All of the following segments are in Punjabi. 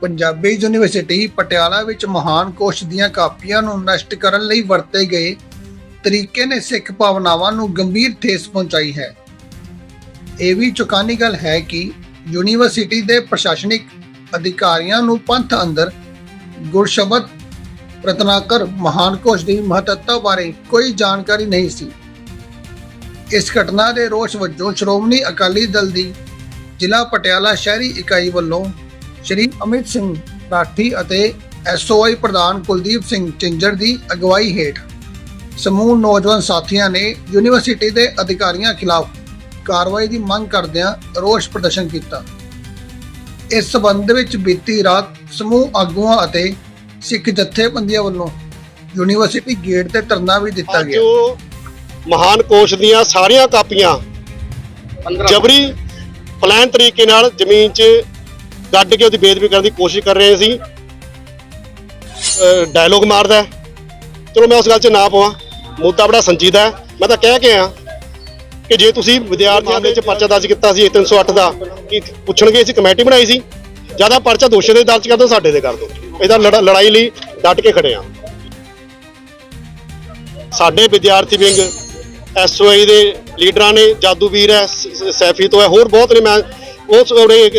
ਪੰਜਾਬੀ ਯੂਨੀਵਰਸਿਟੀ ਪਟਿਆਲਾ ਵਿੱਚ ਮਹਾਨ ਕੋਸ਼ ਦੀਆਂ ਕਾਪੀਆਂ ਨੂੰ ਨਸ਼ਟ ਕਰਨ ਲਈ ਵਰਤੇ ਗਏ ਤਰੀਕੇ ਨੇ ਸਿੱਖ ਭਾਵਨਾਵਾਂ ਨੂੰ ਗੰਭੀਰ ਠੇਸ ਪਹੁੰਚਾਈ ਹੈ। ਇਹ ਵੀ ਚੁਕਾਨੀ ਗੱਲ ਹੈ ਕਿ ਯੂਨੀਵਰਸਿਟੀ ਦੇ ਪ੍ਰਸ਼ਾਸਨਿਕ ਅਧਿਕਾਰੀਆਂ ਨੂੰ ਪੰਥ ਅੰਦਰ ਗੁਰਸ਼ਬਦ, ਰਤਨਾਕਰ, ਮਹਾਨ ਕੋਸ਼ ਦੀ ਮਹੱਤਤਾ ਬਾਰੇ ਕੋਈ ਜਾਣਕਾਰੀ ਨਹੀਂ ਸੀ। ਇਸ ਘਟਨਾ ਦੇ ਰੋਸ ਵਜੋਂ ਸ਼੍ਰੋਮਣੀ ਅਕਾਲੀ ਦਲ ਦੀ ਜ਼ਿਲ੍ਹਾ ਪਟਿਆਲਾ ਸ਼ਹਿਰੀ ਇਕਾਈ ਵੱਲੋਂ ਸ਼੍ਰੀ ਅਮਿਤ ਸਿੰਘ ਰਾਠੀ ਅਤੇ ਐਸਓਆਈ ਪ੍ਰਧਾਨ ਕੁਲਦੀਪ ਸਿੰਘ ਚਿੰਜਰ ਦੀ ਅਗਵਾਈ ਹੇਠ ਸਮੂਹ ਨੌਜਵਾਨ ਸਾਥੀਆਂ ਨੇ ਯੂਨੀਵਰਸਿਟੀ ਦੇ ਅਧਿਕਾਰੀਆਂ ਖਿਲਾਫ ਕਾਰਵਾਈ ਦੀ ਮੰਗ ਕਰਦਿਆਂ ਰੋਸ ਪ੍ਰਦਰਸ਼ਨ ਕੀਤਾ। ਇਸ ਸਬੰਧ ਵਿੱਚ ਬੀਤੀ ਰਾਤ ਸਮੂਹ ਆਗੂਆਂ ਅਤੇ ਸਿੱਖ ਜਥੇਬੰਦੀਆਂ ਵੱਲੋਂ ਯੂਨੀਵਰਸਿਟੀ ਗੇਟ ਤੇ ਧਰਨਾ ਵੀ ਦਿੱਤਾ ਗਿਆ। ਉਹ ਮਹਾਨ ਕੋਸ਼ ਦੀਆਂ ਸਾਰੀਆਂ ਕਾਪੀਆਂ ਜਬਰੀ ਪਲਾਨ ਤਰੀਕੇ ਨਾਲ ਜ਼ਮੀਨ 'ਚ ਗੱਡ ਕੇ ਉਹਦੀ ਬੇਦਬੀ ਕਰਨ ਦੀ ਕੋਸ਼ਿਸ਼ ਕਰ ਰਹੇ ਸੀ। ਡਾਇਲੋਗ ਮਾਰਦਾ ਚਲੋ ਮੈਂ ਉਸ ਗੱਲ 'ਚ ਨਾ ਪਵਾਂ। ਮੁੱਦਾ ਬੜਾ ਸੰਜੀਦਾ ਹੈ। ਮੈਂ ਤਾਂ ਕਹਿ ਕੇ ਆ ਕਿ ਜੇ ਤੁਸੀਂ ਵਿਦਿਆਰਥੀਆਂ ਦੇ ਵਿੱਚ ਪਰਚਾ ਦਰਜ ਕੀਤਾ ਸੀ 308 ਦਾ, ਕਿ ਪੁੱਛਣਗੇ, ਅਸੀਂ ਕਮੇਟੀ ਬਣਾਈ ਸੀ। ਜ਼ਿਆਦਾ ਪਰਚਾ ਦੋਸ਼ੀ ਦੇ ਦਰਜ ਕਰ ਦਿਓ, ਸਾਡੇ ਦੇ ਕਰ ਦਿਓ। ਇਹਦਾ ਲੜਾ- ਲੜਾਈ ਲਈ ਡਟ ਕੇ ਖੜੇ ਆ ਸਾਡੇ ਵਿਦਿਆਰਥੀ ਵਿੰਗ ਐਸਓਆਈ ਦੇ ਲੀਡਰਾਂ ਨੇ, ਜਾਦੂਵੀਰ ਹੈ ਸੈਫੀ ਤੋਂ ਹੈ, ਹੋਰ ਬਹੁਤ ਨੇ। ਮੈਂ ਉਸ ਉਹਦੇ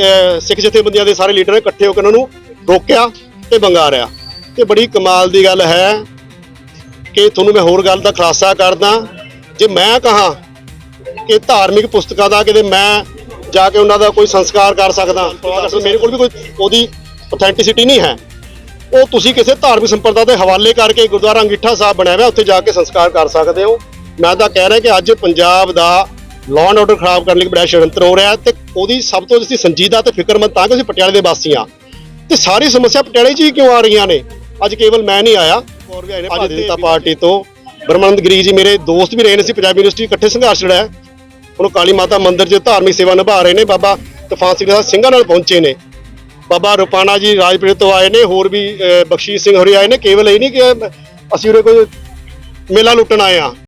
ਸਿੱਖ ਜਥੇਬੰਦੀਆਂ ਦੇ ਸਾਰੇ ਲੀਡਰ ਇਕੱਠੇ ਹੋ ਕੇ ਉਹਨਾਂ ਨੂੰ ਰੋਕਿਆ ਤੇ ਬੰਗਾਰਿਆ ਤੇ ਬੜੀ ਕਮਾਲ ਦੀ ਗੱਲ ਹੈ ਕਿ ਤੁਹਾਨੂੰ ਮੈਂ ਹੋਰ ਗੱਲ ਦਾ ਖੁਲਾਸਾ ਕਰਦਾ, ਜੇ ਮੈਂ ਕਹਾ ਕਿ ਧਾਰਮਿਕ ਪੁਸਤਕਾਂ ਦਾ ਕਿਤੇ ਮੈਂ ਜਾ ਕੇ ਉਹਨਾਂ ਦਾ ਕੋਈ ਸੰਸਕਾਰ ਕਰ ਸਕਦਾ ਮੇਰੇ ਕੋਲ ਵੀ ਕੋਈ ਉਹਦੀ ਅਥੈਂਟਿਸਿਟੀ ਨਹੀਂ ਹੈ। ਉਹ ਤੁਸੀਂ ਕਿਸੇ ਧਾਰਮਿਕ ਸੰਪਰਦਾ ਦੇ ਹਵਾਲੇ ਕਰਕੇ ਗੁਰਦੁਆਰਾ ਅੰਗੀਠਾ ਸਾਹਿਬ ਬਣਿਆ ਹੋਇਆ, ਉੱਥੇ ਜਾ ਕੇ ਸੰਸਕਾਰ ਕਰ ਸਕਦੇ ਹੋ। ਮੈਂ ਤਾਂ ਕਹਿ ਰਿਹਾ ਕਿ ਅੱਜ ਪੰਜਾਬ ਦਾ ਲਾਅ ਐਂਡ ਆਰਡਰ ਖਰਾਬ ਕਰਨ ਲਈ ਬੜਾ ਸ਼ਰੰਤਰ ਹੋ ਰਿਹਾ ਹੈ ਤੇ ਉਹਦੀ ਸਭ ਤੋਂ ਅਸੀਂ ਸੰਜੀਦਾ ਤੇ ਫਿਕਰਮੰਦ ਤਾਂ ਕਿ ਅਸੀਂ ਪਟਿਆਲੇ ਦੇ ਵਾਸੀ ਹਾਂ। ਤੇ ਸਾਰੀ ਸਮੱਸਿਆ ਪਟਿਆਲੇ 'ਚ ਹੀ ਕਿਉਂ ਆ ਰਹੀਆਂ ਨੇ? ਅੱਜ ਕੇਵਲ ਮੈਂ ਨਹੀਂ ਆਇਆ। ਹੋਰ ਵੀ ਆਏ ਨੇ ਭਾਰਤੀ ਜਨਤਾ ਪਾਰਟੀ ਤੋਂ। ਬ੍ਰਹਮਨੰਦ ਗਿਰੀ ਜੀ ਮੇਰੇ ਦੋਸਤ ਵੀ ਰਹੇ ਨੇ ਸੀ, ਪੰਜਾਬ ਯੂਨੀਵਰਸਿਟੀ ਇਕੱਠੇ ਸੰਘਰਸ਼ ਲੜਿਆ ਹੈ। ਹੁਣ ਕਾਲੀ ਮਾਤਾ ਮੰਦਿਰ 'ਚ ਧਾਰਮਿਕ ਸੇਵਾ ਨਿਭਾ ਰਹੇ ਨੇ। ਬਾਬਾ ਤੂਫਾਨ ਸਿੰਘ ਸਾਹਿਬ ਸਿੰਘਾਂ ਨਾਲ ਪਹੁੰਚੇ ਨੇ। ਬਾਬਾ ਰੁਪਾਣਾ ਜੀ ਰਾਜਪੁਰੇ ਤੋਂ ਆਏ ਨੇ। ਹੋਰ ਵੀ ਬਖਸ਼ੀਸ਼ ਸਿੰਘ ਹੋਰੀ ਆਏ ਨੇ। ਕੇਵਲ ਇਹ ਨਹੀਂ ਕਿ ਅਸੀਂ ਉਰੇ ਕੋਈ ਮੇਲਾ ਲੁੱਟਣ ਆਏ ਆ